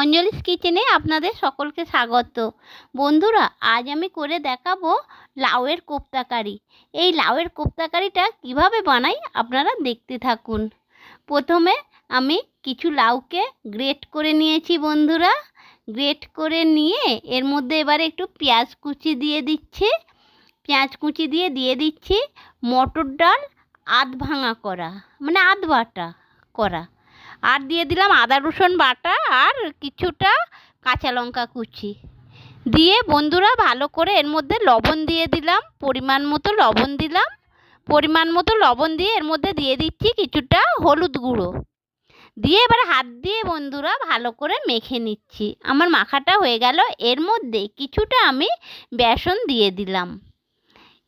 অঞ্জলিস কিচেনে আপনাদের সকলকে স্বাগত। বন্ধুরা, আজ আমি করে দেখাবো লাউয়ের কোপ্তা কারি এই লাউয়ের কোপ্তা কারিটা কীভাবে বানাই আপনারা দেখতে থাকুন। প্রথমে আমি কিছু লাউকে গ্রেট করে নিয়েছি বন্ধুরা। গ্রেট করে নিয়ে এর মধ্যে এবারে একটু পেঁয়াজ কুচি দিয়ে দিচ্ছি। পেঁয়াজ কুচি দিয়ে দিয়ে দিচ্ছি মটর ডাল, আধ ভাঙা করা মানে আধ বাটা করা। আর দিয়ে দিলাম আদা রসুন বাটা আর কিছুটা কাঁচা লঙ্কা কুচি। দিয়ে বন্ধুরা ভালো করে এর মধ্যে লবণ দিয়ে দিলাম, পরিমাণ মতো লবণ দিলাম। পরিমাণ মতো লবণ দিয়ে এর মধ্যে দিয়ে দিচ্ছি কিছুটা হলুদ গুঁড়ো। দিয়ে এবার হাত দিয়ে বন্ধুরা ভালো করে মেখে নিচ্ছি। আমার মাখাটা হয়ে গেল, এর মধ্যে কিছুটা আমি বেসন দিয়ে দিলাম।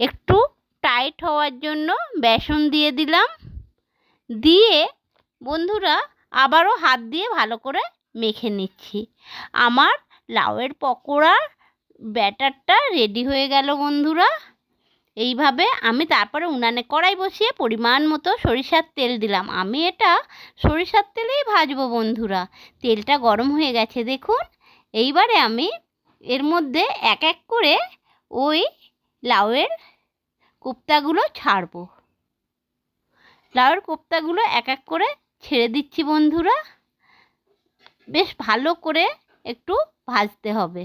একটু টাইট হওয়ার জন্য বেসন দিয়ে দিলাম। দিয়ে বন্ধুরা আবারও হাত দিয়ে ভালো করে মেখে নিচ্ছি। আমার লাউয়ের পকোড়ার ব্যাটারটা রেডি হয়ে গেল বন্ধুরা। এইভাবে আমি তারপরে উনানে কড়াই বসিয়ে পরিমাণ মতো সরিষার তেল দিলাম। আমি এটা সরিষার তেলেই ভাজবো বন্ধুরা। তেলটা গরম হয়ে গেছে দেখুন। এইবারে আমি এর মধ্যে এক এক করে ওই লাউয়ের কোপ্তাগুলো ছাড়বো। লাউয়ের কোপ্তাগুলো এক এক করে ছেড়ে দিচ্ছি বন্ধুরা। বেশ ভালো করে একটু ভাজতে হবে।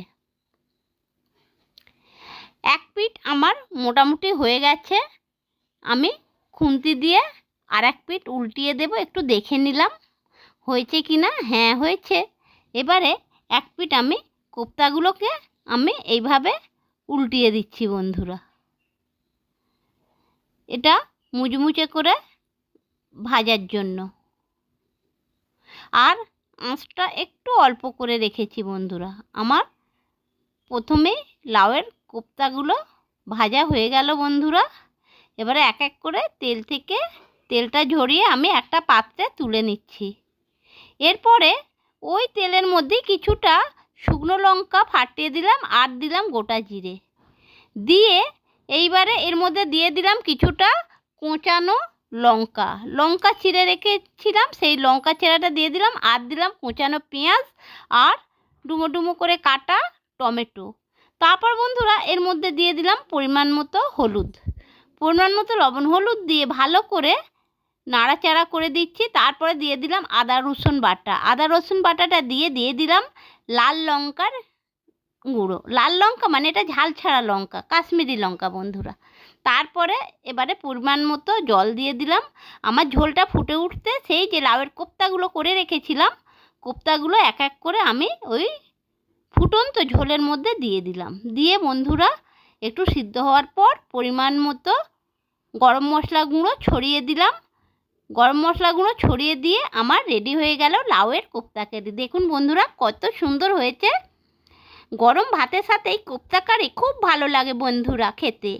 এক পিঠ আমার মোটামুটি হয়ে গেছে। আমি খুন্তি দিয়ে আর এক পিঠ উল্টিয়ে দেব, একটু দেখে নিলাম। হয়েছে কি না? হ্যাঁ হয়েছে। এবারে এক পিঠ আমি কোপ্তাগুলোকে আমি এইভাবে উল্টিয়ে দিচ্ছি বন্ধুরা। এটা মুচমুচে করে ভাজার জন্য। আর আঁচটা একটু অল্প করে রেখেছি বন্ধুরা। আমার প্রথমে লাউয়ের কোপ্তাগুলো ভাজা হয়ে গেল বন্ধুরা। এবারে এক এক করে তেল থেকে তেলটা ঝরিয়ে আমি একটা পাত্রে তুলে নিচ্ছি। এরপরে ওই তেলের মধ্যে কিছুটা শুকনো লঙ্কা ফাটিয়ে দিলাম আর দিলাম গোটা জিরে। দিয়ে এইবারে এর মধ্যে দিয়ে দিলাম কিছুটা কোঁচানো লঙ্কা। লঙ্কা চিড়ে রেখেছিলাম, সেই লঙ্কা চেরাটা দিয়ে দিলাম, আর দিলাম কোঁচানো পেঁয়াজ আর ডুমো ডুমো করে কাটা টমেটো। তারপর বন্ধুরা, এর মধ্যে দিয়ে দিলাম পরিমাণ মতো হলুদ। পরিমাণ মতো লবণ হলুদ দিয়ে ভালো করে নাড়াচাড়া করে দিচ্ছি। তারপরে দিয়ে দিলাম আদা রসুন বাটা। আদা রসুন বাটাটা দিয়ে দিয়ে দিলাম লাল লঙ্কার গুঁড়ো। লাল লঙ্কা মানে এটা ঝাল ছাড়া লঙ্কা, কাশ্মীরি লঙ্কা বন্ধুরা। তারপরে এবারে পরিমাণ মতো জল দিয়ে দিলাম। আমার ঝোলটা ফুটে উঠতে সেই যে লাউয়ের কোপ্তাগুলো করে রেখেছিলাম, কোপ্তাগুলো এক এক করে আমি ওই ফুটন্ত ঝোলের মধ্যে দিয়ে দিলাম। দিয়ে বন্ধুরা একটু সিদ্ধ হওয়ার পর পরিমাণ মতো গরম মশলা গুঁড়ো ছড়িয়ে দিলাম। গরম মশলা গুঁড়ো ছড়িয়ে দিয়ে আমার রেডি হয়ে গেল লাউয়ের কোপ্তা কারি। দেখুন বন্ধুরা কত সুন্দর হয়েছে। গরম ভাতের সাথেই এই কোপ্তা কারি খুব ভালো লাগে বন্ধুরা খেতে।